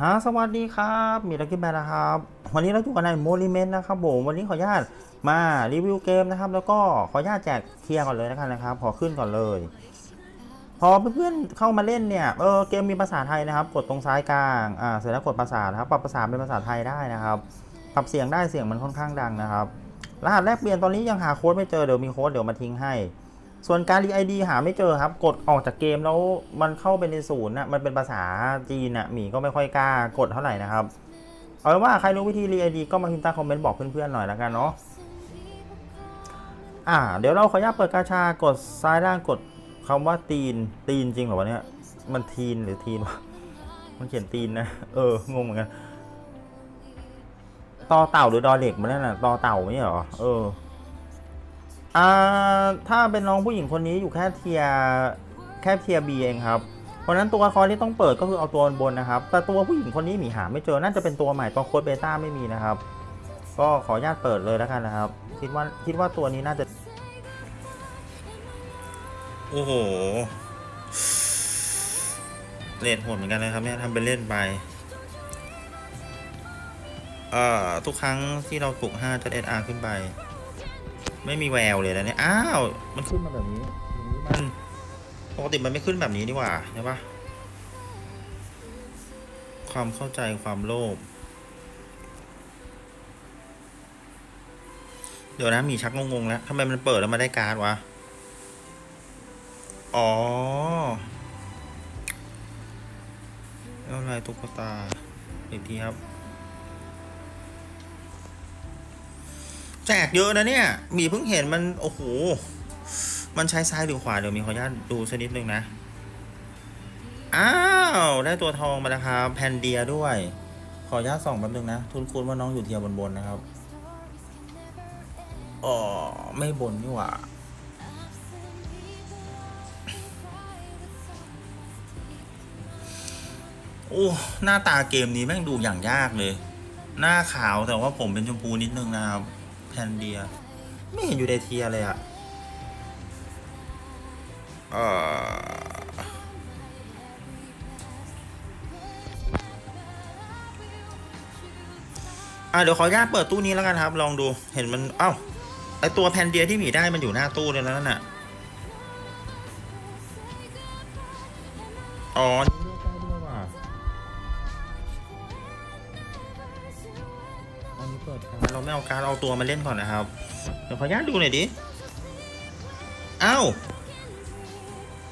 ฮะสวัสดีครับ มีลักกี้แบนนะครับ วันนี้เราอยู่กันในโมลิเมนต์นะครับผม วันนี้ขออนุญาตมารีวิวเกมนะครับ แล้วก็ขออนุญาตแจกเทียร์ก่อนเลยนะครับนะครับ ขอขึ้นก่อนเลย พอเพื่อนๆเข้ามาเล่นเนี่ย เออ เกมมีภาษาไทยนะครับ กดตรงซ้ายกลาง อ่า เสร็จแล้วกดภาษานะครับ ปรับภาษาเป็นภาษาไทยได้นะครับ ปรับเสียงได้ เสียงมันค่อนข้างดังนะครับ รหัสแลกเปลี่ยนตอนนี้ยังหาโค้ดไม่เจอ เดี๋ยวมีโค้ดเดี๋ยวมาทิ้งให้ ส่วนการรีไอดีหาไม่เจอครับ กดออกจากเกมแล้วมันเข้าไปในศูนย์นะมันเป็นภาษาจีนนะหมีก็ไม่ค่อยกล้ากดเท่าไหร่นะครับ เอาเป็นว่าใครรู้วิธีรีไอดีก็มาพิมพ์ใต้คอมเมนต์บอกเพื่อนๆหน่อยแล้วกันเนาะอ่า เดี๋ยวเราขออนุญาตเปิดกาชากดซ้ายล่างกดคำว่าตีนตีนจริงเหรอวะเนี่ยมันทีนหรือทีนวะมันเขียนตีนนะ เอองงเหมือนกัน ต่อเต่าหรือดอเด็กมันนั่นน่ะต่อเต่าไม่ใช่เหรอ เออ อ่าถ้าเป็นน้องผู้หญิงคนนี้อยู่แค่เทียแค่เทียบีเองครับเพราะนั้นตัวละครที่ต้องเปิดก็คือเอาตัวบนนะครับ แต่ตัวผู้หญิงคนนี้หมีหาไม่เจอน่าจะเป็นตัวใหม่ตัวโค้ดเบต้าไม่มีนะครับ ก็ขออนุญาตเปิดเลยแล้วกันนะครับ คิดว่าคิดว่าตัวนี้น่าจะ โอ้โหเลดโหดเหมือนกันนะครับเนี่ยทำเป็นเล่นไปเอ่อทุกครั้งที่เราปลุก5จะ SR ขึ้นไป ไม่มีแววเลยนะเนี่ยอ้าวมันขึ้นมาแบบนี้มันปกติมันไม่ขึ้นแบบนี้นี่หว่าใช่ปะความเข้าใจความโลภเดี๋ยวนะมีชักงงๆแล้วทำไมมันเปิดแล้วมาได้การ์ดวะ อ๋อแล้วลายตุ๊กตาอีกทีครับ แจกเยอะนะเนี่ย มีเพิ่งเห็นมัน โอ้โห มันใช้ซ้ายหรือขวาเดี๋ยวมีขออนุญาตดูสักนิดนึงนะ อ้าว ได้ตัวทองมาแล้วครับ แพนเดียด้วย ขออนุญาตส่องแป๊บนึงนะ ทุนคุณว่าน้องอยู่เทียบบนๆนะครับ อ๋อ ไม่บนนี่หว่าโอ้ หน้าตาเกมนี้แม่งดูอย่างยากเลย หน้าขาวแต่ว่าผมเป็นชมพูนิดนึงนะครับ แพนเดีย ไม่เห็นอยู่ในเทียเลยอะเอออะเดี๋ยวขออนุญาตเปิดตู้นี้แล้วกันครับ ลองดูเห็นมันเอ้าไอตัวแพนเดียที่หมีได้มันอยู่หน้าตู้เลยแล้วนั่นน่ะอ๋อ ไม่เอาการเอาตัวมาเล่นก่อนนะครับ เดี๋ยวขออนุญาตดูหน่อยดิอ้าว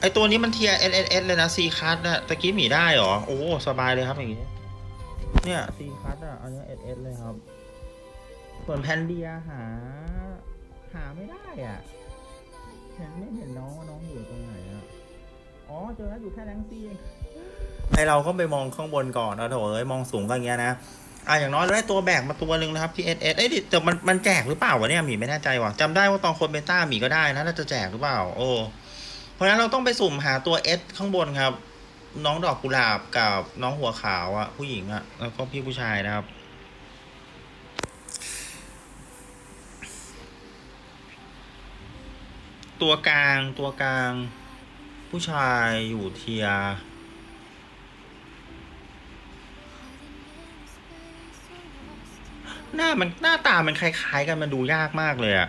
ไอตัวนี้มันเทีย S S S เลยนะ C คัสนะตะกี้หมีได้เหรอ โอ้สบายเลยครับอย่างงี้ เนี่ย C คัสอะอันนี้ S S เลยครับ ส่วนแพนเดียหา หาไม่ได้อะเห็นไม่เห็นน้องว่าน้องอยู่ตรงไหนอะ อ๋อเจอแล้วอยู่แค่แรงซีเองไอเราก็ไปมองข้างบนก่อนเอาโถเอ้ยมองสูงก็อย่างเงี้ยนะ อะอย่างน้อยเราได้ตัวแบกมาตัวหนึ่งนะครับที่ S S เอ้ยดิแต่มันมันแจกหรือเปล่าวะเนี่ยหมีไม่แน่ใจว่ะจำได้ว่าตอนคนเบต้าหมีก็ได้นะน่าจะแจกหรือเปล่า โอ้เพราะฉะนั้นเราต้องไปสุ่มหาตัว S ข้างบนครับ น้องดอกกุหลาบกับน้องหัวขาวอะผู้หญิงอะแล้วก็พี่ผู้ชายนะครับตัวกลางตัวกลาง ผู้ชายอยู่เทีย หน้ามันหน้าตามันคล้ายๆกันมันดูยากมากเลยอะ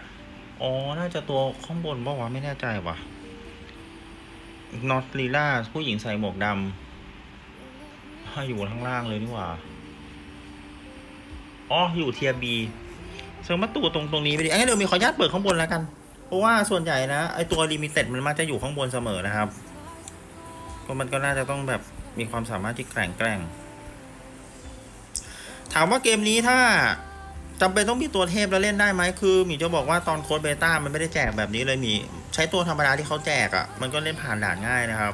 อ๋อ น่าจะตัวข้างบนป่าวะไม่แน่ใจว่ะนอตลีล่าผู้หญิงใส่หมวกดำให้อยู่ข้างล่างเลยนี่หว่า อ๋อ อยู่เทียบีเสริมมาตัวตรงตรงนี้ไปดิไอ้ยเดี๋ยวมีขออนุญาตเปิดข้างบนแล้วกัน เพราะว่าส่วนใหญ่นะไอตัวลิมิเต็ดมันมักจะอยู่ข้างบนเสมอนะครับก็มันก็น่าจะต้องแบบมีความสามารถที่แกร่งแกร่ง ถามว่าเกมนี้ถ้า จำเป็นต้องมีตัวเทพแล้วเล่นได้ไหมคือหมีจะบอกว่าตอนโค้ดเบต้ามันไม่ได้แจกแบบนี้เลยหมีใช้ตัวธรรมดาที่เขาแจกอะ่ะ มันก็เล่นผ่านด่านง่ายนะครับ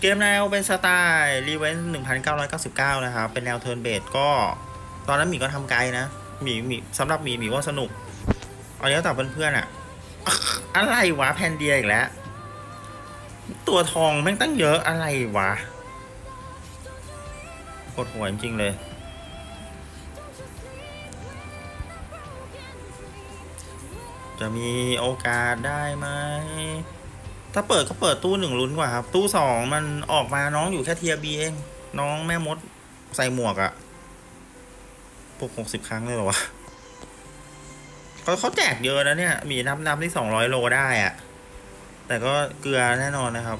เกมแนวเป็นสไตล์รีเวนหนึ่งพันเก้าร้อยเก้าสิบเก้านะครับ เป็นแนวเทิร์นเบสก็ ตอนนั้นหมีก็ทำไกลนะหมีหมีสำหรับหมีหมีว่าสนุกเอาเนี้ยแต่เพื่อนๆอะอะไรวะแพนเดียอีกแล้ว ตัวทองแม่งตั้งเยอะอะไรวะปวดหัวจริงๆเลย จะมีโอกาสได้ไหม ถ้าเปิดก็เปิดตู้หนึ่งลุ้นกว่าครับ ตู้สองมันออกมาน้องอยู่แค่เทียบีเอง น้องแม่มดใส่หมวกอะปกหกสิบครั้งเลยเหรอวะเขาเขาแจกเยอะนะเนี่ย มีนับนับที่สองร้อยโลได้อะแต่ก็เกลือแน่นอนนะครับ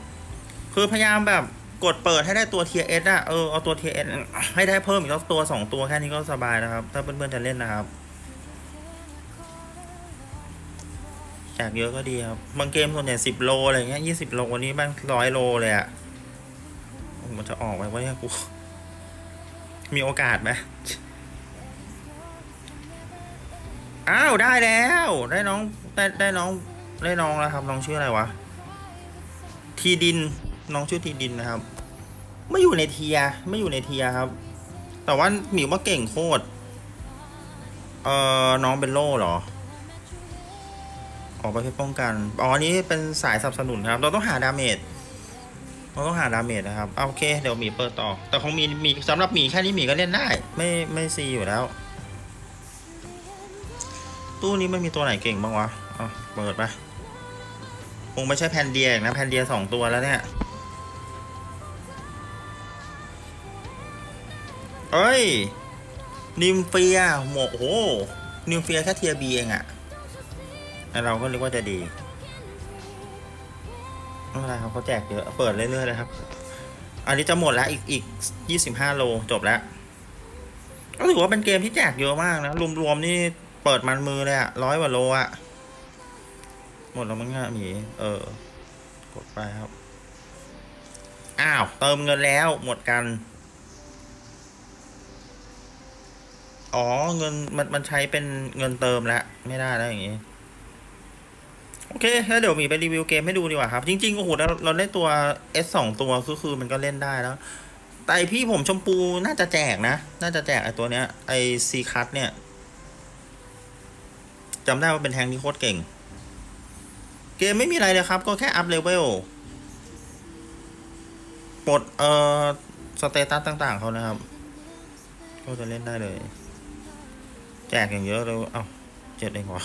คือพยายามแบบกดเปิดให้ได้ตัวเทียเอสอะเออเอาตัวเทียเอสให้ได้เพิ่มอีกสักตัวสองตัวแค่นี้ก็สบายนะครับ ถ้าเพื่อนๆจะเล่นนะครับ แจกเยอะก็ดีครับ บางเกมส่วนใหญ่สิบโลอะไรเงี้ยยี่สิบโลวันนี้บ้างร้อยโลเลยอะโอ้โหมันจะออกไปวะเนี่ยกู มีโอกาสไหมอ้าว ได้แล้ว ได้น้อง ได้ได้น้อง ได้น้องแล้วครับน้องชื่ออะไรวะ ทีดิน น้องชื่อทีดินนะครับ ไม่อยู่ในเทีย ไม่อยู่ในเทียครับ แต่ว่าหมิวว่าเก่งโคตร เอ่อ น้องเป็นโล่เหรอ ออกไปเพื่อป้องกัน อ๋ออันนี้เป็นสายสนับสนุนครับ เราต้องหาดาเมจ เราต้องหาดาเมจนะครับเอาโอเค เดี๋ยวหมีเปิดต่อ แต่ของหมีมีสำหรับหมีแค่นี้หมีก็เล่นได้ ไม่ไม่ซีอยู่แล้ว ตู้นี้ไม่มีตัวไหนเก่งบ้างวะเอาเปิดไปคงไม่ใช่แพนเดียอีกนะแพนเดียสองตัวแล้วเนี่ยเอ้ยนิมเฟียหมกโอ้โหนิมเฟียแค่เทียบีเองอะ เราก็นึกว่าจะดีไม่เป็นไรครับเขาแจกเยอะเปิดเรื่อยๆเลยครับ อันนี้จะหมดแล้วอีกอีกยี่สิบห้าโลจบแล้วก็ถือว่าเป็นเกมที่แจกเยอะมากนะรวมๆนี่เปิดมันมือเลยอะร้อยกว่าโลอะหมดแล้วมั้งเนี่ยหมีเออ กดไปครับ อ้าว เติมเงินแล้วหมดกัน อ๋อเงินมันมันใช้เป็นเงินเติมแล้ว ไม่ได้แล้วอย่างงี้ โอเคแล้วเดี๋ยวหมีไปรีวิวเกมให้ดูดีกว่าครับ จริงๆโอ้โหเราเราได้ตัว S สองตัวก็คือมันก็เล่นได้แล้ว แต่พี่ผมชมพูน่าจะแจกนะ น่าจะแจกไอ้ตัวเนี้ยไอซีคัตเนี่ยจำได้ว่าเป็นแทงที่โคตรเก่ง เกมไม่มีอะไรเลยครับ ก็แค่อัพเลเวลปลดเอ่อสเตตัสต่าง ๆเขานะครับ ก็จะเล่นได้เลย แจกอย่างเยอะเลย เอ้าเจ็ดเองวะ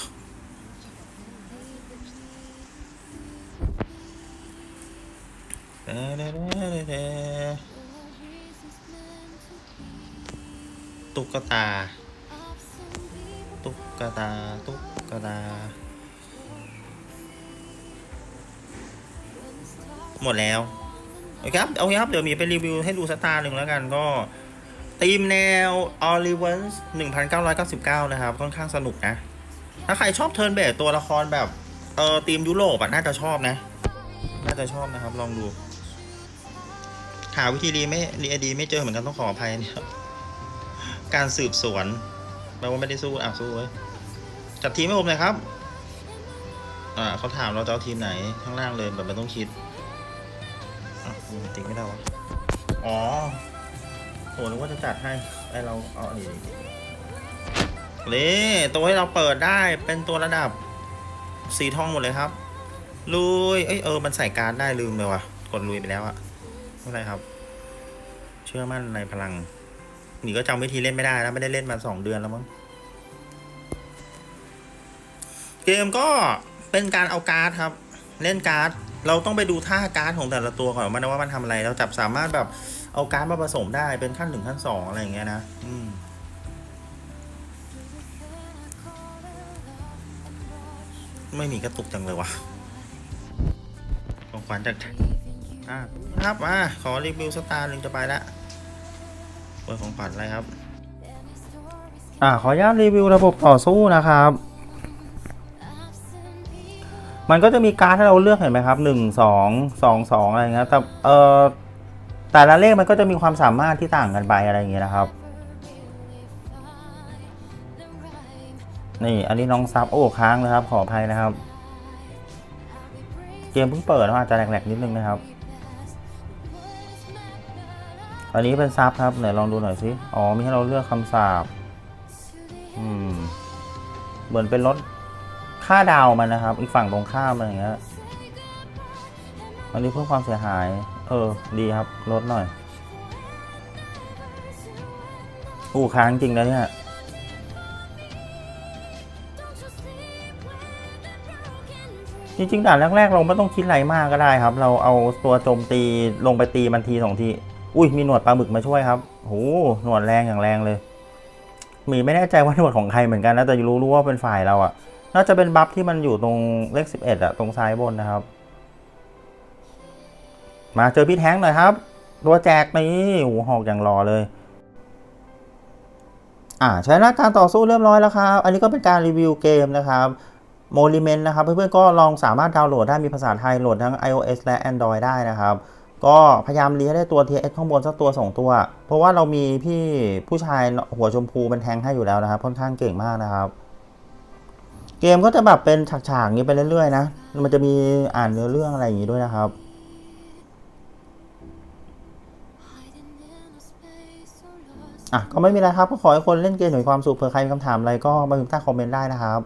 ตุ๊กตา ตุ๊กตา ตุ๊กตา หมดแล้ว โอเคครับ โอเคครับ เดี๋ยวมีไปรีวิวให้ดูสตาร์หนึ่งแล้วกันก็ทีมแนว o l i v e r 1999 นะครับ ค่อนข้างสนุกนะ ถ้าใครชอบเทิร์นเบสตัวละครแบบ เออทีมยุโรปอะ น่าจะชอบนะ น่าจะชอบนะครับ ลองดู หาวิธีรีไม่รีดีไม่เจอเหมือนกันต้องขออภัยนะครับการสืบสวนแปลว่าไม่ได้สู้อะสู้เว้ยจัดทีมให้ผมหน่อยครับ อ่าเขาถามเราจะเอาทีมไหนข้างล่างเลยแบบไม่ต้องคิดอะมันติ๊กไม่ได้วะอ๋อโหนึกว่าจะจัดให้ไอเราเอาอันนี้นี่ตัวให้เราเปิดได้เป็นตัวระดับสีทองหมดเลยครับ ลุย เอ้ยเออ มันใส่การได้ลืมเลยว่ะ กดลุยไปแล้วอะ ไม่ไรครับ เชื่อมั่นในพลังหนีก็จำวิธีเล่นไม่ได้แล้วไม่ได้เล่นมาสองเดือนแล้วมั้งเกมก็เป็นการเอาการ์ดครับ เล่นการ์ดเราต้องไปดูท่าการ์ดของแต่ละตัวก่อนมันว่ามันทำอะไรเราจับสามารถแบบเอาการ์ดมาผสมได้เป็นขั้นหนึ่งขั้นสองอะไรอย่างเงี้ยนะอืมไม่มีกระตุกจังเลยวะของขวัญจาก อะครับมาขอรีวิวสตาร์หนึ่งจะไปละเปิดของขวัญอะไรครับ อ่าขออนุญาตรีวิวระบบต่อสู้นะครับ มันก็จะมีการให้เราเลือกเห็นไหมครับหนึ่งสองสองสองอะไรเงี้ยแต่เออแต่ละเลขมันก็จะมีความสามารถที่ต่างกันไปอะไรอย่างเงี้ยนะครับนี่ อันนี้น้องซับโอ้ค้างนะครับ ขออภัยนะครับ เกมเพิ่งเปิดอาจจะแหลกๆนิดนึงนะครับ อันนี้เป็นซับครับไหนลองดูหน่อยสิอ๋อมีให้เราเลือกคำสาบอืมเหมือนเป็นรถค่าดาวมันนะครับ อีกฝั่งตรงข้ามอะไรอย่างเงี้ยอันนี้เพิ่มความเสียหาย เออ ดีครับลดหน่อยอู้ค้างจริงนะเนี่ยจริงๆด่านแรกๆ เราไม่ต้องคิดอะไรมากก็ได้ครับ เราเอาตัวโจมตีลงไปตีมันทีสองที อุ้ยมีหนวดปลาหมึกมาช่วยครับโหหนวดแรงอย่างแรงเลยมีไม่แน่ใจว่าหนวดของใครเหมือนกันนะแต่รู้รู้ว่าเป็นฝ่ายเราอะน่าจะเป็นบัฟที่มันอยู่ตรงเลขสิบเอ็ดอะตรงซ้ายบนนะครับ มาเจอพี่แท้งหน่อยครับ ตัวแจกนี่โหหอกอย่างรอเลยอ่าใช้หน้าการต่อสู้เรียบร้อยแล้วครับ อันนี้ก็เป็นการรีวิวเกมนะครับโมลิเมนนะครับ เพื่อนๆก็ลองสามารถดาวน์โหลดได้มีภาษาไทยโหลดทั้ง iOS และ Android ได้นะครับ ก็พยายามรีให้ได้ตัว TS ข้างบนสักตัวสองตัว เพราะว่าเรามีพี่ผู้ชายหัวชมพูเป็นแทงให้อยู่แล้วนะครับ ค่อนข้างเก่งมากนะครับ เกมก็จะแบบเป็นฉากๆนี้ไปเรื่อยๆนะ มันจะมีอ่านเนื้อเรื่องอะไรอย่างนี้ด้วยนะครับอะก็ไม่มีอะไรครับ ก็ขอให้คนเล่นเกมมีความสุขเผื่อใครมีคำถามอะไรก็มาพิมพ์ใต้คอมเมนต์ได้นะครับ